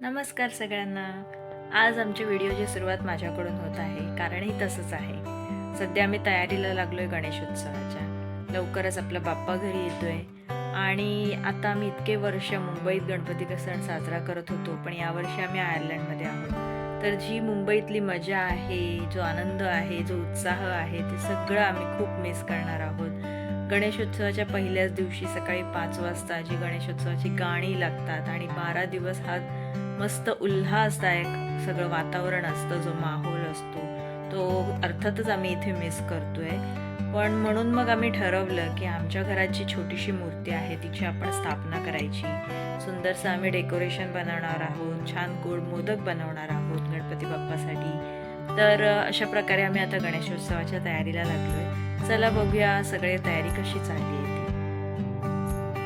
नमस्कार सगळ्यांना. आज आमच्या व्हिडिओची सुरुवात माझ्याकडून होत आहे कारणही तसंच आहे. सध्या आम्ही तयारीला लागलो आहे गणेशोत्सवाच्या. लवकरच आपला बाप्पा घरी येतोय. आणि आता आम्ही इतके वर्ष मुंबईत गणपती सण साजरा करत होतो पण यावर्षी आम्ही आयर्लंडमध्ये आहोत. तर जी मुंबईतली मजा आहे जो आनंद आहे जो उत्साह आहे ते सगळं आम्ही खूप मिस करणार आहोत. गणेशोत्सवाच्या पहिल्याच दिवशी सकाळी पाच वाजता जी गणेशोत्सवाची गाणी लागतात आणि बारा दिवस हा मस्त उल्हासदायक सगळं वातावरण असतं जो माहोल असतो तो अर्थातच आम्ही इथे मिस करतोय. पण म्हणून मग आम्ही ठरवलं की आमच्या घरात जी छोटीशी मूर्ती आहे तिची आपण स्थापना करायची. सुंदरसं आम्ही डेकोरेशन बनवणार आहोत छान गोड मोदक बनवणार आहोत गणपती बाप्पासाठी. तर अशा प्रकारे आम्ही आता गणेशोत्सवाच्या तयारीला लागलोय. चला बघूया सगळे तयारी कशी चालली आहे.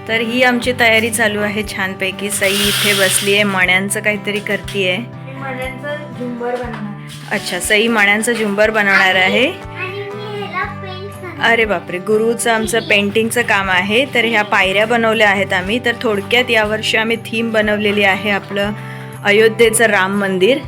तर ही आमची तयारी चालू आहे छानपैकी. सई इथे बसली आहे मण्यांचं काहीतरी झुंबर बनवणार अच्छा सई मण्यांचं झुंबर बनवणार आहे. अरे बापरे गुरुचं आमचं पेंटिंगचं काम आहे. तर ह्या पायऱ्या बनवल्या आहेत आम्ही. तर थोडक्यात यावर्षी आम्ही थीम बनवलेली आहे आपलं अयोध्येचं राम मंदिर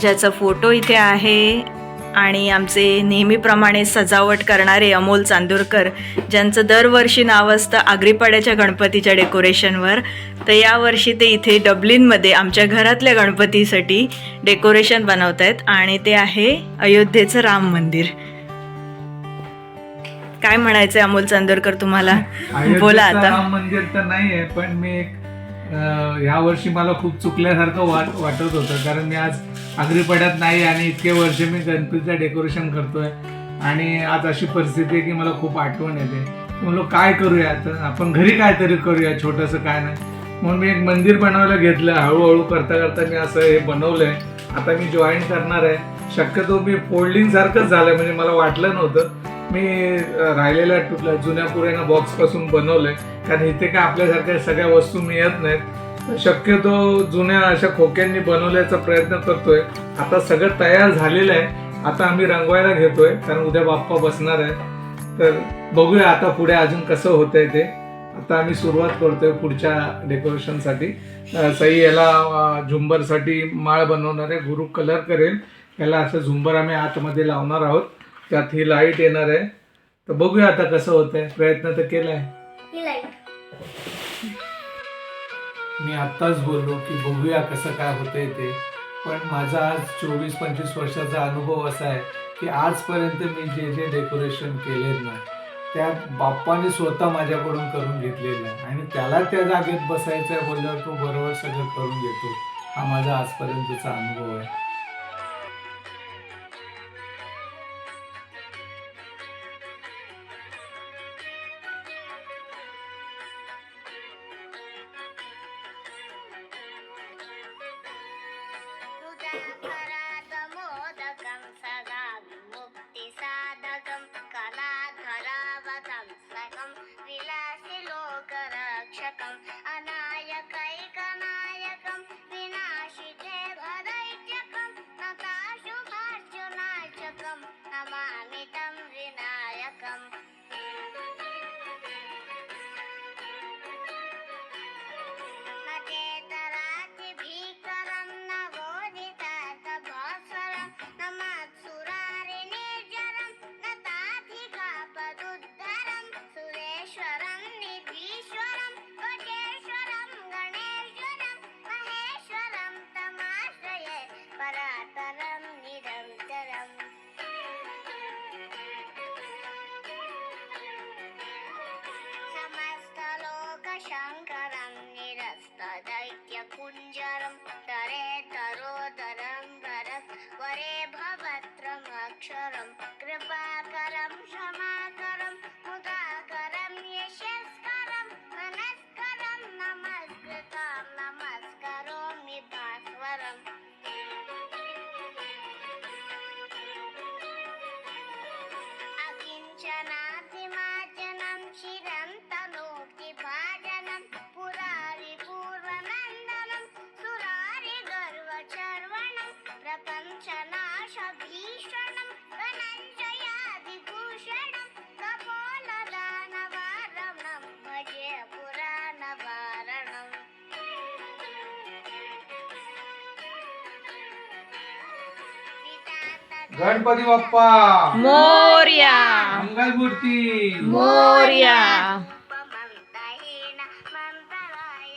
ज्याचा फोटो इथे आहे. आणि आमचे नेहमीप्रमाणे सजावट करणारे अमोल चांदूरकर ज्यांचं दरवर्षी नाव असतं आग्रीपाड्याच्या गणपतीच्या डेकोरेशनवर तर यावर्षी ते इथे डब्लिनमध्ये आमच्या घरातल्या गणपतीसाठी डेकोरेशन बनवत आहेत आणि ते आहे अयोध्येचं राम मंदिर. काय म्हणायचंय अमोल चांदोरकर तुम्हाला? बोला आता. राम मंदिर तर नाही आहे पण मी एक ह्या वर्षी मला खूप चुकल्यासारखं वाट वाटत होतं कारण मी आज आगरीपड्यात नाही आणि इतके वर्ष मी गणपतीचं डेकोरेशन करतोय. आणि आज अशी परिस्थिती आहे की मला खूप आठवण येते. म्हणलो काय करूया तर आपण घरी काहीतरी करूया छोटंसं काय नाही. म्हणून मी एक मंदिर बनवायला घेतलं. हळूहळू करता करता मी असं हे बनवलंय. आता मी जॉईन करणार आहे. शक्यतो मी फोल्डिंगसारखंच झालं म्हणजे मला वाटलं नव्हतं. मी राहिलेल्या तुटल्या जुन्या पुऱ्यानं बॉक्सपासून बनवलंय. कारण इथे काय आपल्यासारख्या सगळ्या वस्तू मिळत नाहीत. शक्यतो जुन्या अशा खोक्यांनी बनवल्याचा प्रयत्न करतोय. आता सगळं तयार झालेलं आहे. आता आम्ही रंगवायला घेतोय. कारण उद्या बाप्पा बसणार आहे तर बघूया आता पुढे अजून कसं होतंय ते. आता आम्ही सुरुवात करतोय पुढच्या डेकोरेशनसाठी. सई याला झुंबरसाठी माळ बनवणार आहे. गुरु कलर करेल. याला असं झुंबर आम्ही आतमध्ये लावणार आहोत. त्यात ही लाइट येणार आहे. तर बघूया आता कसं होतंय. प्रयत्न तर केलाय. ही लाइट मी आत्ताच बोललो की बघूया कसं काय होतंय ते. पण माझा आज चोवीस पंचवीस वर्षाचा अनुभव असा आहे की आजपर्यंत मी जे जे डेकोरेशन केलेत ना त्या बाप्पाने स्वतः माझ्याकडून करून घेतलेलं आहे. आणि त्याला त्या जागेत बसायचं आहे बोलल्यावर तो बरोबर सगळं करून घेतो. हा माझा आजपर्यंतचा अनुभव आहे. गणपती बाप्पा मोर्या मंगलमूर्ती मोर्या ममतहीन मन्तराय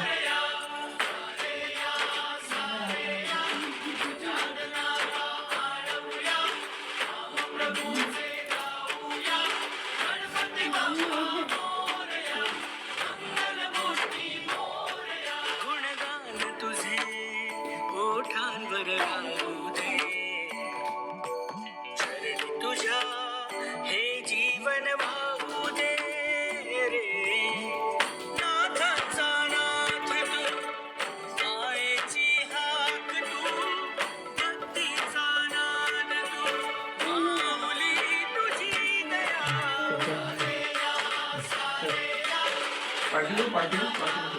पाटील पाटील पाटील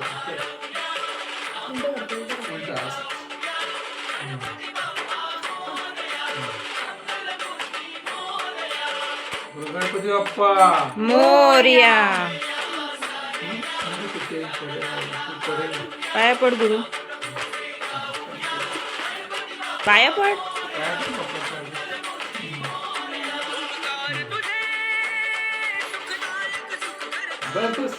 उलटा असं. गणपती बाप्पा. मोर्या. पाया पड गुरु. पाया पड. Ben fıs.